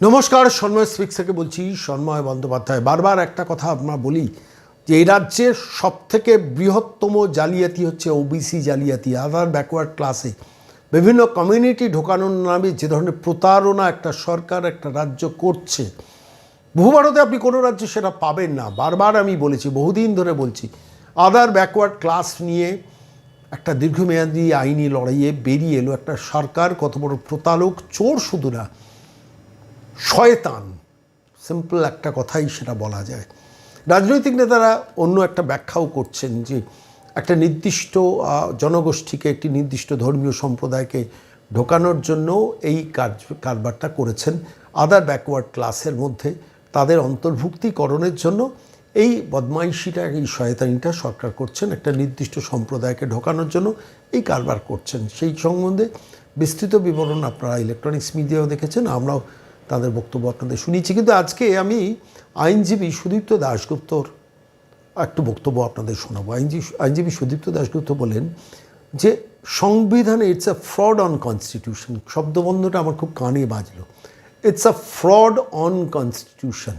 নমস্কার, সন্ময় স্পিক্স থেকে বলছি, সন্ময় বন্দ্যোপাধ্যায়। বারবার একটা কথা আমরা বলি যে, এই রাজ্যের সব থেকে বৃহত্তম জালিয়াতি হচ্ছে ওবিসি জালিয়াতি, আদার ব্যাকওয়ার্ড ক্লাসে বিভিন্ন কমিউনিটি ঢোকানোর নামে যে ধরনের প্রতারণা একটা সরকার, একটা রাজ্য করছে। বহু ভারতে আপনি কোনো রাজ্যে সেটা পাবেন না। বারবার আমি বলেছি, বহুদিন ধরে বলছি, আদার ব্যাকওয়ার্ড ক্লাস নিয়ে একটা দীর্ঘমেয়াদী আইনি লড়াইয়ে বেরিয়ে এলো একটা সরকার, কত বড় প্রতারক, চোর শুধু না। শয়তান। সিম্পল একটা কথাই সেটা বলা যায়। রাজনৈতিক নেতারা অন্য একটা ব্যাখ্যাও করছেন যে একটা নির্দিষ্ট জনগোষ্ঠীকে, একটি নির্দিষ্ট ধর্মীয় সম্প্রদায়কে ঢোকানোর জন্য এই কাজ, কারবারটা করেছেন। আদার ব্যাকওয়ার্ড ক্লাসের মধ্যে তাদের অন্তর্ভুক্তিকরণের জন্য এই বদমাইশিটা, এই শয়তানিটা সরকার করছেন। একটা নির্দিষ্ট সম্প্রদায়কে ঢোকানোর জন্য এই কারবার করছেন। সেই সম্বন্ধে বিস্তৃত বিবরণ আপনারা ইলেকট্রনিক্স মিডিয়াও দেখেছেন। আমরাও তাদের বক্তব্য আপনাদের শুনিয়েছি। কিন্তু আজকে আমি আইনজীবী সুদীপ্ত দাশগুপ্তর একটু বক্তব্য আপনাদের শোনাবো। আইনজীবী আইনজীবী সুদীপ্ত দাশগুপ্ত বলেন যে, সংবিধানে it's a fraud on constitution শব্দবন্ধটা আমার খুব কানে বাজলো। It's a fraud on constitution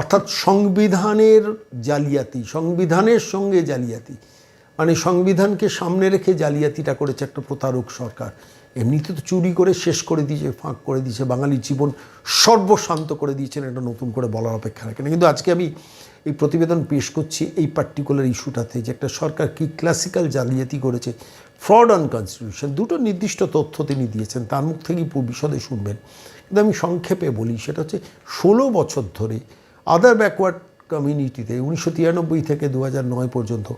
অর্থাৎ সংবিধানের জালিয়াতি, সংবিধানের সঙ্গে জালিয়াতি। মানে সংবিধানকে সামনে রেখে জালিয়াতিটা করেছে একটা প্রতারক সরকার। এমনিতে তো চুরি করে শেষ করে দিয়েছে, ফাঁক করে দিয়েছে। বাঙালির জীবন সর্বশান্ত করে দিয়েছেন এটা নতুন করে বলার অপেক্ষা রাখে না কিন্তু আজকে আমি এই প্রতিবেদন পেশ করছি এই পার্টিকুলার ইস্যুটাতে যে একটা সরকার কি ক্লাসিক্যাল জালিয়াতি করেছে ফ্রড অন কনস্টিটিউশন দুটো নির্দিষ্ট তথ্য তিনি দিয়েছেন, তার মুখ থেকেই বিশদে শুনবেন। কিন্তু আমি সংক্ষেপে বলি, সেটা হচ্ছে ষোলো বছর ধরে আদার ব্যাকওয়ার্ড কমিউনিটিতে উনিশশো তিরানব্বই থেকে দু নয় পর্যন্ত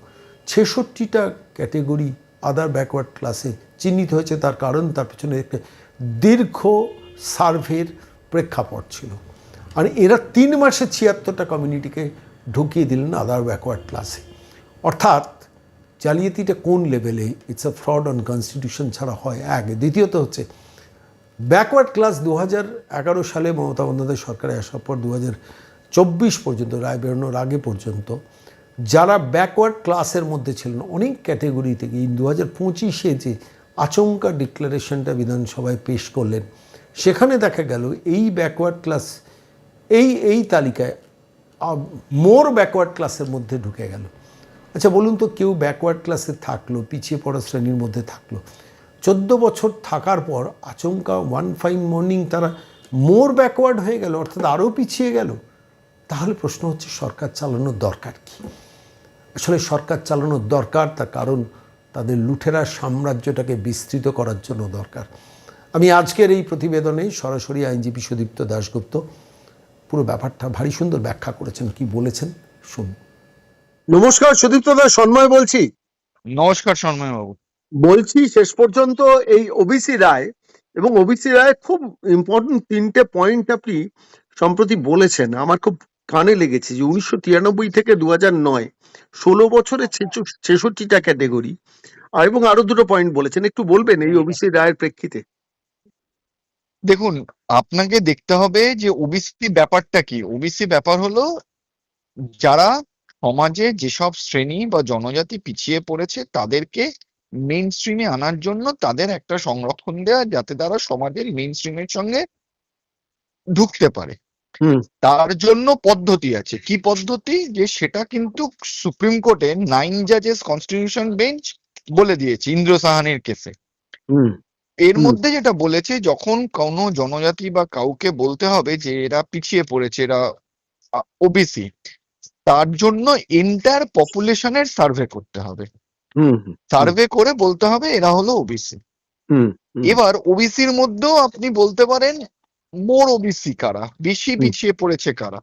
ছেষট্টিটা ক্যাটেগরি আদার ব্যাকওয়ার্ড ক্লাসে চিহ্নিত হয়েছে তার কারণ, তার পেছনে দীর্ঘ সার্ভের প্রেক্ষাপট ছিল। আর এরা তিন মাসে ছিয়াত্তরটা কমিউনিটিকে ঢুকিয়ে দিলেন আদার ব্যাকওয়ার্ড ক্লাসে অর্থাৎ জালিয়াতিটা কোন লেভেলে it's a fraud on constitution ছাড়া হয় এক। দ্বিতীয়ত হচ্ছে ব্যাকওয়ার্ড ক্লাস দু এগারো সালে মমতা বন্দ্যোপাধ্যায় সরকারে আসার পর দু চব্বিশ পর্যন্ত রায় বেরোনোর আগে পর্যন্ত যারা ব্যাকওয়ার্ড ক্লাসের মধ্যে ছিলেন, অনেক ক্যাটেগরি থেকে দু হাজার পঁচিশে যে আচমকা ডিক্লারেশনটা বিধানসভায় পেশ করলেন, সেখানে দেখা গেল এই ব্যাকওয়ার্ড ক্লাস এই এই তালিকায় মোর ব্যাকওয়ার্ড ক্লাসের মধ্যে ঢুকে গেল। আচ্ছা বলুন তো কেউ ব্যাকওয়ার্ড ক্লাসে থাকল, পিছিয়ে পড়া শ্রেণির মধ্যে থাকল। চোদ্দ বছর থাকার পর আচমকা ওয়ান ফাইন মর্নিং তারা মোর ব্যাকওয়ার্ড হয়ে গেল, অর্থাৎ আরও পিছিয়ে গেল। তাহলে প্রশ্ন হচ্ছে, সরকার চালানোর দরকার কি? আসলে সরকার চালানোর দরকার তার কারণ তাদের লুঠেরা সাম্রাজ্যটাকে বিস্তৃত করার জন্য দরকার। আমি আজকের এই প্রতিবেদনে সরাসরি আইনজীবী সুদীপ্ত দাশগুপ্ত পুরো ব্যাপারটা ভারী সুন্দর ব্যাখ্যা করেছেন কি বলেছেন শুনুন। নমস্কার সুদীপ্ত দাস সন্ময় বলছি। নমস্কার সন্ময় বাবু বলছি শেষ পর্যন্ত এই ওবিসি রায় এবং ওবিসি রায় খুব ইম্পর্টেন্ট তিনটে পয়েন্ট আপনি সম্প্রতি বলেছেন। আমার খুব কানে লেগেছে যে উনিশশো তিরানব্বই থেকে দু হাজার নয়, ষোলো বছরে ছেষট্টিটা ক্যাটেগরি। আর এবং আরও দুটো পয়েন্ট বলেছেন, একটু বলবেন এই ওবিসি রায়ের প্রেক্ষিতে? দেখুন, আপনাকে দেখতে হবে যে ওবিসি ব্যাপারটা কি। ওবিসি ব্যাপার হলো, যারা সমাজে যেসব শ্রেণি বা জনজাতি পিছিয়ে পড়েছে, তাদেরকে মেইন স্ট্রিমে আনার জন্য তাদের একটা সংরক্ষণ দেওয়া যাতে তারা সমাজের মেন স্ট্রিমের সঙ্গে ঢুকতে পারে। তার জন্য পদ্ধতি আছে। কি পদ্ধতি? যে সেটা কিন্তু সুপ্রিম কোর্টে নাইন জাজেস কনস্টিটিউশন বেঞ্চ বলে দিয়েছে ইন্দ্র সাহানের কেসে এর মধ্যে যেটা বলেছে যখন কোনো জনজাতি বা কাউকে বলতে হবে যে এরা পিছিয়ে পড়েছে এরা ওবিসি তার জন্য এন্টার পপুলেশনের সার্ভে করতে হবে। সার্ভে করে বলতে হবে এরা হলো ওবিসি। এবার ওবিসির মধ্যেও আপনি বলতে পারেন মোর ওবিসি কারা বেশি পিছিয়ে পড়েছে কারা?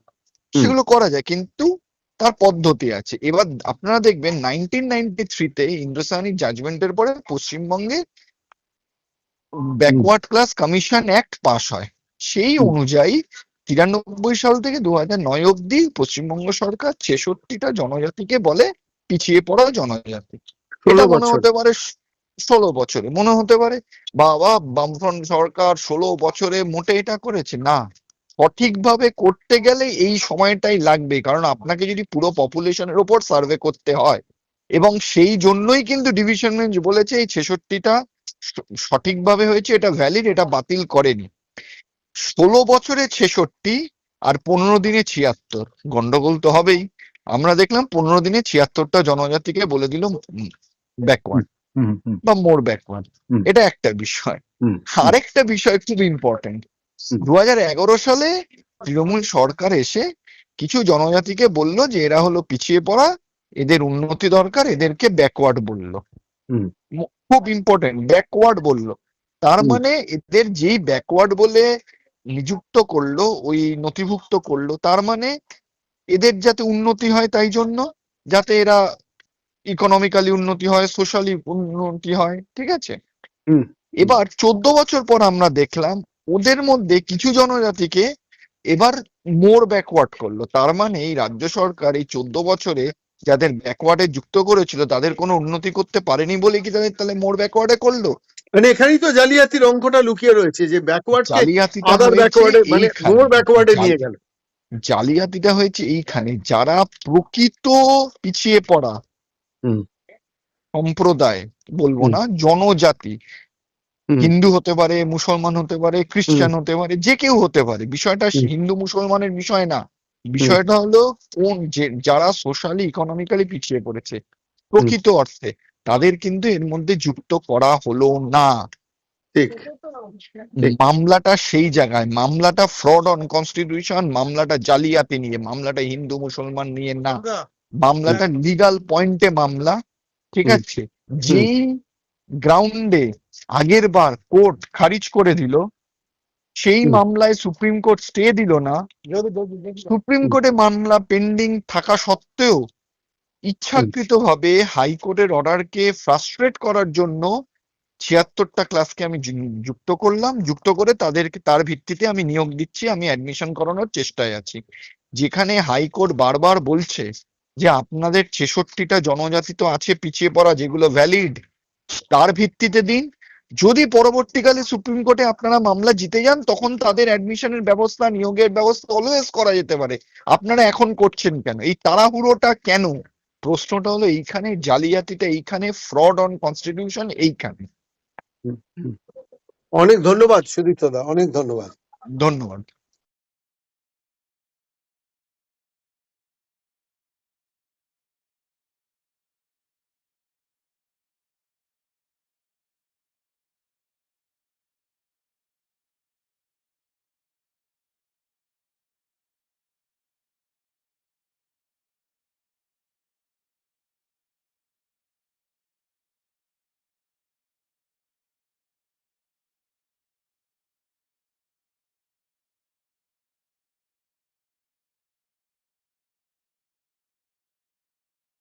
সেগুলো করা যায় কিন্তু তার পদ্ধতি আছে। এবার আপনারা দেখবেন নাইনটিন নাইনটি থ্রিতে ইন্দ্রসানি জাজমেন্টের পরে পশ্চিমবঙ্গে backward class commission act pass হয়। সেই অনুযায়ী তিরানব্বই সাল থেকে দু হাজার নয় অব্দি পশ্চিমবঙ্গ সরকার ছেষট্টিটা জনজাতিকে বলে পিছিয়ে পড়া জনজাতি। এটা মনে হতে পারে ষোলো বছরে, মনে হতে পারে, বাবা, বামফ্রন্ট সরকার ষোলো বছরে মোটে এটা করেছে? না। সঠিকভাবে করতে গেলে এই সময়টাই লাগবে, কারণ আপনাকে যদি পুরো পপুলেশনের ওপর সার্ভে করতে হয়, এবং সেই জন্যই কিন্তু ডিভিশন বেঞ্চ বলেছে এই ছেষট্টিটা সঠিকভাবে হয়েছে, এটা ভ্যালিড এটা বাতিল করেনি। ষোলো বছরে ছেষট্টি আর পনেরো দিনে ছিয়াত্তর, গন্ডগোল তো হবেই। আমরা দেখলাম পনেরো দিনে ছিয়াত্তরটা জনজাতিকে বলে দিল ব্যাকওয়ার্ড বা মোর ব্যাকওয়ার্ড। এটা একটা বিষয়। আরেকটা বিষয় খুব ইম্পর্টেন্ট। দু এগারো সালে তৃণমূল সরকার এসে কিছু জনজাতিকে বলল যে এরা হলো পিছিয়ে পড়া এদের উন্নতি দরকার এদেরকে ব্যাকওয়ার্ড বলল। খুব ইম্পর্টেন্ট ব্যাকওয়ার্ড বলল। তার মানে এদের যেই ব্যাকওয়ার্ড বলে নিযুক্ত করল ওই নথিভুক্ত করল তার মানে এদের যাতে উন্নতি হয় তাই জন্য যাতে এরা ইকোনমিক্যালি উন্নতি হয় সোশ্যালি উন্নতি হয় ঠিক আছে? এবার চোদ্দ বছর পর আমরা দেখলাম ওদের মধ্যে কিছু জনজাতিকে এবার মোর ব্যাকওয়ার্ড করল। তার মানে এই রাজ্য সরকার এই চোদ্দ বছরে যাদের ব্যাকওয়ার্ডে যুক্ত করেছিল তাদের কোনো উন্নতি করতে পারেনি বলে কি তাদের তাহলে মোর ব্যাকওয়ার্ডে করল? মানে এখানেই তো জালিয়াতির অঙ্কটা লুকিয়ে রয়েছে যে ব্যাকওয়ার্ডকে জালিয়াতিটা ব্যাকওয়ার্ডে মানে। মোর ব্যাকওয়ার্ডে নিয়ে গেল। জালিয়াতিটা হয়েছে এইখানে। যারা প্রকৃত পিছিয়ে পড়া। সম্প্রদায় বলব না জনজাতি। হিন্দু হতে পারে মুসলমান হতে পারে খ্রিস্টান হতে পারে যে কেউ হতে পারে। বিষয়টা হিন্দু মুসলমানের বিষয় না। বিষয়টা হলো কোন যে যারা সোশ্যালি ইকোনমিক্যালি পিছিয়ে পড়েছে প্রকৃত অর্থে তাদের কিন্তু এর মধ্যে যুক্ত করা হলো না। ঠিক। মামলাটা সেই জায়গায় মামলাটা ফ্রড অন কনস্টিটিউশন মামলাটা জালিয়াতি নিয়ে মামলাটা হিন্দু মুসলমান নিয়ে না। মামলাটা লিগাল পয়েন্টে মামলা ঠিক আছে? যেই গ্রাউন্ডে আগের বার কোর্ট খারিজ করে দিল সেই মামলায় সুপ্রিম কোর্ট স্টে দিল না। সুপ্রিম। কোর্টে মামলা পেন্ডিং থাকা সত্ত্বেও ইচ্ছাকৃতভাবে হাইকোর্টের অর্ডারকে ফ্রাস্ট্রেট করার জন্য ছিয়াত্তরটা ক্লাসকে আমি যুক্ত করলাম। যুক্ত করে তাদেরকে তার ভিত্তিতে আমি নিয়োগ দিচ্ছি আমি অ্যাডমিশন করানোর চেষ্টায় আছি। যেখানে হাইকোর্ট বারবার বলছে যে আপনাদের ছেষট্টিটা জনজাতি তো আছে পিছিয়ে পড়া যেগুলো ভ্যালিড তার ভিত্তিতে দিন। যদি পরবর্তীকালে সুপ্রিম কোর্টে আপনারা মামলা জিতে যান তখন তাদের অ্যাডমিশনের ব্যবস্থা নিয়োগের ব্যবস্থা অলওয়েজ করা যেতে পারে। আপনারা এখন করছেন কেন? এই তাড়াহুড়োটা কেন? প্রশ্নটা হলো এইখানে জালিয়াতিটা এইখানে ফ্রড অন কনস্টিটিউশন এইখানে। অনেক ধন্যবাদ সুদীপ্ত দা অনেক ধন্যবাদ। ধন্যবাদ।